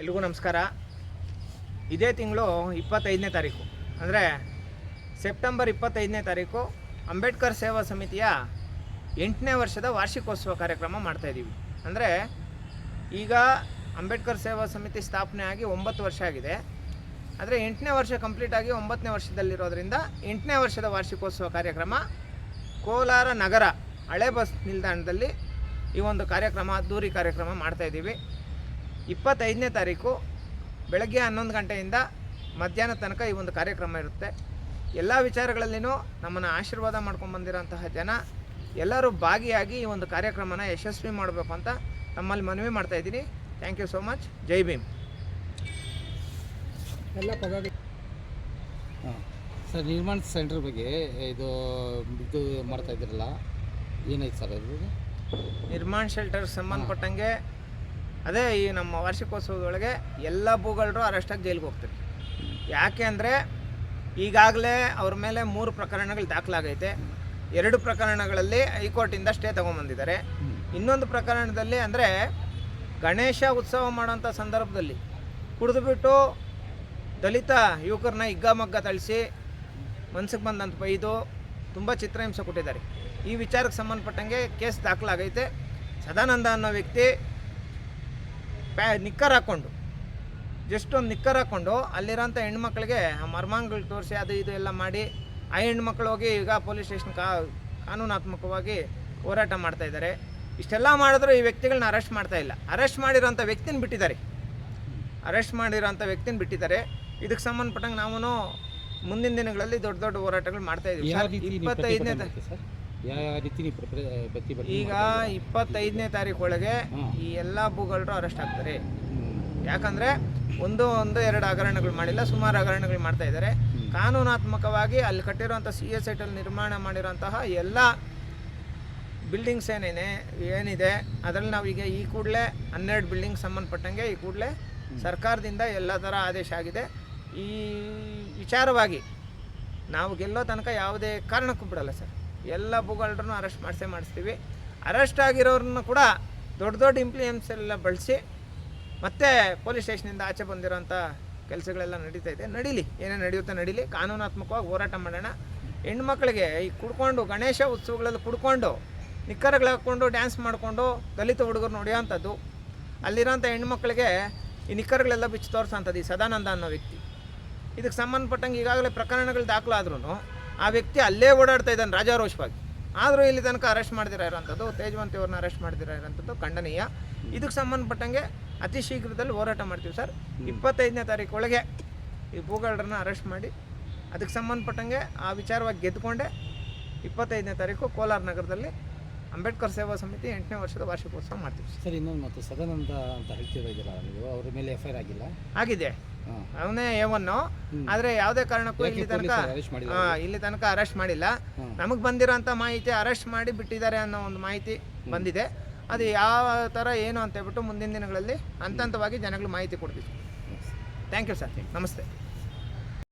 ಎಲ್ರಿಗೂ ನಮಸ್ಕಾರ. ಇದೇ ತಿಂಗಳು ಇಪ್ಪತ್ತೈದನೇ ತಾರೀಕು. ಅಂದರೆ ಸೆಪ್ಟೆಂಬರ್ ಇಪ್ಪತ್ತೈದನೇ ತಾರೀಕು ಅಂಬೇಡ್ಕರ್ ಸೇವಾ ಸಮಿತಿಯ ಎಂಟನೇ ವರ್ಷದ ವಾರ್ಷಿಕೋತ್ಸವ ಕಾರ್ಯಕ್ರಮ ಮಾಡ್ತಾಯಿದ್ದೀವಿ ಅಂದರೆ ಈಗ ಅಂಬೇಡ್ಕರ್ ಸೇವಾ ಸಮಿತಿ ಸ್ಥಾಪನೆ ಆಗಿ ಒಂಬತ್ತು ವರ್ಷ ಆಗಿದೆ. ಆದರೆ ಎಂಟನೇ ವರ್ಷ ಕಂಪ್ಲೀಟ್ ಆಗಿ ಒಂಬತ್ತನೇ ವರ್ಷದಲ್ಲಿರೋದ್ರಿಂದ ಎಂಟನೇ ವರ್ಷದ ವಾರ್ಷಿಕೋತ್ಸವ ಕಾರ್ಯಕ್ರಮ ಕೋಲಾರ ನಗರ ಹಳೆ ಬಸ್ ನಿಲ್ದಾಣದಲ್ಲಿ ಈ ಒಂದು ಕಾರ್ಯಕ್ರಮ, ಅದ್ದೂರಿ ಕಾರ್ಯಕ್ರಮ ಮಾಡ್ತಾಯಿದ್ದೀವಿ ಇಪ್ಪತ್ತೈದನೇ ತಾರೀಕು ಬೆಳಗ್ಗೆ ಹನ್ನೊಂದು ಗಂಟೆಯಿಂದ ಮಧ್ಯಾಹ್ನ ತನಕ ಈ ಒಂದು ಕಾರ್ಯಕ್ರಮ ಇರುತ್ತೆ. ಎಲ್ಲ ವಿಚಾರಗಳಲ್ಲಿನೂ ನಮ್ಮನ್ನು ಆಶೀರ್ವಾದ ಮಾಡ್ಕೊಂಡು ಬಂದಿರೋಂತಹ ಜನ ಎಲ್ಲರೂ ಭಾಗಿಯಾಗಿ ಈ ಒಂದು ಕಾರ್ಯಕ್ರಮನ ಯಶಸ್ವಿ ಮಾಡಬೇಕು ಅಂತ ನಮ್ಮಲ್ಲಿ ಮನವಿ ಮಾಡ್ತಾ ಇದ್ದೀನಿ. Thank you so much Jai Bhim ಎಲ್ಲ ಸರ್ ನಿರ್ಮಾಣ ಸೆಂಟ್ರ್ ಬಗ್ಗೆ ಇದು ಇದು ಮಾಡ್ತಾ ಇದ್ದೀರಲ್ಲ ಏನಾಯ್ತು ಸರ್ ಅದು? ನಿರ್ಮಾಣ ಶೆಲ್ಟರ್ ಸಂಬಂಧಪಟ್ಟಂಗೆ ಅದೇ ಈ ನಮ್ಮ ವಾರ್ಷಿಕೋತ್ಸವದೊಳಗೆ ಎಲ್ಲ ಭೂಗಳರು ಅರೆಸ್ಟಾಗಿ ಜೈಲಿಗೆ ಹೋಗ್ತಾರೆ. ಯಾಕೆ ಅಂದರೆ ಈಗಾಗಲೇ ಅವ್ರ ಮೇಲೆ ಮೂರು ಪ್ರಕರಣಗಳು ದಾಖಲಾಗೈತೆ. ಎರಡು ಪ್ರಕರಣಗಳಲ್ಲಿ ಹೈಕೋರ್ಟಿಂದ ಸ್ಟೇ ತೊಗೊಂಬಂದಿದ್ದಾರೆ. ಇನ್ನೊಂದು ಪ್ರಕರಣದಲ್ಲಿ ಅಂದರೆ ಗಣೇಶ ಉತ್ಸವ ಮಾಡೋಂಥ ಸಂದರ್ಭದಲ್ಲಿ ಕುಡಿದುಬಿಟ್ಟು ದಲಿತ ಯುವಕರನ್ನ ಹಿಗ್ಗಮಗ್ಗ ತಳಿಸಿ ಮನ್ಸಿಗೆ ಬಂದಂತ ಬೈದು ತುಂಬ ಚಿತ್ರಹಿಂಸೆ ಕೊಟ್ಟಿದ್ದಾರೆ. ಈ ವಿಚಾರಕ್ಕೆ ಸಂಬಂಧಪಟ್ಟಂಗೆ ಕೇಸ್ ದಾಖಲಾಗೈತೆ. ಸದಾನಂದ ಅನ್ನೋ ವ್ಯಕ್ತಿ ಪ್ಯಾ ನಿಕ್ಕರ್ ಹಾಕ್ಕೊಂಡು ಜಸ್ಟ್ ಒಂದು ನಿಕ್ಕರ್ ಹಾಕ್ಕೊಂಡು ಅಲ್ಲಿರೋಂಥ ಹೆಣ್ಮಕ್ಳಿಗೆ ಆ ಮರ್ಮಾಂಗಗಳು ತೋರಿಸಿ ಅದು ಇದು ಎಲ್ಲ ಮಾಡಿ ಆ ಹೆಣ್ಮಕ್ಳು ಹೋಗಿ ಈಗ ಪೊಲೀಸ್ ಸ್ಟೇಷನ್ ಕಾ ಕಾನೂನಾತ್ಮಕವಾಗಿ ಹೋರಾಟ ಮಾಡ್ತಾ ಇದ್ದಾರೆ. ಇಷ್ಟೆಲ್ಲ ಮಾಡಿದ್ರು ಈ ವ್ಯಕ್ತಿಗಳನ್ನ ಅರೆಸ್ಟ್ ಮಾಡ್ತಾ ಇಲ್ಲ. ಅರೆಸ್ಟ್ ಮಾಡಿರೋಂಥ ವ್ಯಕ್ತಿನ ಬಿಟ್ಟಿದ್ದಾರೆ. ಅರೆಸ್ಟ್ ಮಾಡಿರೋಂಥ ವ್ಯಕ್ತಿನ ಬಿಟ್ಟಿದ್ದಾರೆ. ಇದಕ್ಕೆ ಸಂಬಂಧಪಟ್ಟಂಗೆ ನಾವು ಮುಂದಿನ ದಿನಗಳಲ್ಲಿ ದೊಡ್ಡ ದೊಡ್ಡ ಹೋರಾಟಗಳು ಮಾಡ್ತಾ ಇದ್ದೀವಿ ಇಪ್ಪತ್ತೈದನೇ ಯಾವ ಯಾವ ರೀತಿ ನೀವು ಪ್ರ- ಪ್ರ- ಪ್ರತಿಭಟನೆ ಈಗ? ಇಪ್ಪತ್ತೈದನೇ ತಾರೀಕು ಒಳಗೆ ಈ ಎಲ್ಲ ಭೂಗಳರು ಅರೆಸ್ಟ್ ಆಗ್ತಾರೆ. ಯಾಕಂದ್ರೆ ಒಂದು ಒಂದು ಎರಡು ಹಗರಣಗಳು ಮಾಡಿಲ್ಲ ಸುಮಾರು ಹಗರಣಗಳು ಮಾಡ್ತಾ ಇದ್ದಾರೆ. ಕಾನೂನಾತ್ಮಕವಾಗಿ ಅಲ್ಲಿ ಕಟ್ಟಿರುವಂಥ ಸಿ ಎಸ್ ಐಟಲ್ಲಿ ನಿರ್ಮಾಣ ಮಾಡಿರುವಂತಹ ಎಲ್ಲ ಬಿಲ್ಡಿಂಗ್ಸ್ ಏನೇನೆ ಏನಿದೆ ಅದರಲ್ಲಿ ನಾವೀಗ ಈ ಕೂಡಲೇ ಹನ್ನೆರಡು ಬಿಲ್ಡಿಂಗ್ ಸಂಬಂಧಪಟ್ಟಂಗೆ ಈ ಕೂಡಲೇ ಸರ್ಕಾರದಿಂದ ಎಲ್ಲ ಥರ ಆದೇಶ ಆಗಿದೆ. ಈ ವಿಚಾರವಾಗಿ ನಾವು ಗೆಲ್ಲೋ ತನಕ ಯಾವುದೇ ಕಾರಣಕ್ಕೂ ಬಿಡಲ್ಲ ಸರ್. ಎಲ್ಲ ಭೂಗಳರನ್ನು ಅರೆಸ್ಟ್ ಮಾಡಿಸೇ ಮಾಡಿಸ್ತೀವಿ. ಅರೆಸ್ಟ್ ಆಗಿರೋರನ್ನು ಕೂಡ ದೊಡ್ಡ ದೊಡ್ಡ ಇಂಪ್ಲಿಯನ್ಸ್ ಎಲ್ಲ ಬಳಸಿ ಮತ್ತೆ ಪೊಲೀಸ್ ಸ್ಟೇಷನಿಂದ ಆಚೆ ಬಂದಿರೋಂಥ ಕೆಲಸಗಳೆಲ್ಲ ನಡೀತಾ ಇದೆ. ನಡೀಲಿ. ಏನೇ ನಡೆಯುತ್ತೆ ನಡೀಲಿ. ಕಾನೂನಾತ್ಮಕವಾಗಿ ಹೋರಾಟ ಮಾಡೋಣ. ಹೆಣ್ಮಕ್ಳಿಗೆ ಈ ಕುಡ್ಕೊಂಡು ಗಣೇಶ ಉತ್ಸವಗಳಲ್ಲಿ ಕುಡ್ಕೊಂಡು ನಿಕ್ಕರಗಳು ಹಾಕ್ಕೊಂಡು ಡ್ಯಾನ್ಸ್ ಮಾಡಿಕೊಂಡು ದಲಿತ ಹುಡುಗರು ನೋಡಿಯೋಂಥದ್ದು. ಅಲ್ಲಿರೋಂಥ ಹೆಣ್ಮಕ್ಳಿಗೆ ಈ ನಿಕ್ಕರ್ಗಳೆಲ್ಲ ಬಿಚ್ಚಿ ತೋರಿಸೋಂಥದ್ದು ಈ ಸದಾನಂದ ಅನ್ನೋ ವ್ಯಕ್ತಿ. ಇದಕ್ಕೆ ಸಂಬಂಧಪಟ್ಟಂಗೆ ಈಗಾಗಲೇ ಪ್ರಕರಣಗಳು ದಾಖಲಾದ್ರೂ ಆ ವ್ಯಕ್ತಿ ಅಲ್ಲೇ ಓಡಾಡ್ತಾ ಇದ್ದಾನೆ ರಾಜಾರೋಷವಾಗಿ. ಆದರೂ ಇಲ್ಲಿ ತನಕ ಅರೆಸ್ಟ್ ಮಾಡ್ದಿರ ಇರೋಂಥದ್ದು, ತೇಜವಂತಿ ಅವ್ರನ್ನ ಅರೆಸ್ಟ್ ಮಾಡ್ದಿರ ಇರೋಂಥದ್ದು ಖಂಡನೀಯ. ಇದಕ್ಕೆ ಸಂಬಂಧಪಟ್ಟಂಗೆ ಅತಿ ಶೀಘ್ರದಲ್ಲಿ ಹೋರಾಟ ಮಾಡ್ತೀವಿ ಸರ್. ಇಪ್ಪತ್ತೈದನೇ ತಾರೀಕು ಒಳಗೆ ಈ ಭೂಗಳರನ್ನ ಅರೆಸ್ಟ್ ಮಾಡಿ, ಅದಕ್ಕೆ ಸಂಬಂಧಪಟ್ಟಂಗೆ ಆ ವಿಚಾರವಾಗಿ ಗೆದ್ದುಕೊಂಡೆ, ಇಪ್ಪತ್ತೈದನೇ ತಾರೀಕು ಕೋಲಾರ ನಗರದಲ್ಲಿ ಅಂಬೇಡ್ಕರ್ ಸೇವಾ ಸಮಿತಿ ಎಂಟನೇ ವರ್ಷದ ವಾರ್ಷಿಕೋತ್ಸವ ಮಾಡ್ತೀವಿ. ಸರ್ ಇನ್ನೊಂದು ಮತ್ತು ಸದಾನಂದ ಅಂತ ಹೇಳ್ತಿರೋದಿಲ್ಲ ನೀವು ಅವ್ರ ಮೇಲೆ ಎಫ್ ಐ ಆರ್ ಆಗಿಲ್ಲ? ಆಗಿದೆ. ಹಾಂ. ಅವನೇ ಏವನ್ನು ಆದರೆ ಯಾವುದೇ ಕಾರಣಕ್ಕೂ ಯಾಕೆ ಇಲ್ಲಿ ತನಕ ಪೊಲೀಸರು arrest ಮಾಡಿಲ್ಲ ಆ, ಇಲ್ಲಿ ತನಕ ಅರೆಸ್ಟ್ ಮಾಡಿಲ್ಲ. ನಮಗ್ ನಮಗೆ ಬಂದಿರೋಂಥ ಮಾಹಿತಿ ಅರೆಸ್ಟ್ ಮಾಡಿ ಬಿಟ್ಟಿದ್ದಾರೆ ಅನ್ನೋ ಒಂದು ಮಾಹಿತಿ ಬಂದಿದೆ. ಅದು ಯಾವ ಥರ ಏನು ಅಂತ ಹೇಳ್ಬಿಟ್ಟು ಮುಂದಿನ ದಿನಗಳಲ್ಲಿ ಹಂತ ಹಂತವಾಗಿ ಜನಗಳು ಮಾಹಿತಿ ಕೊಡ್ತೀವಿ. ಥ್ಯಾಂಕ್ ಯು ಸರ್ ನಮಸ್ತೆ.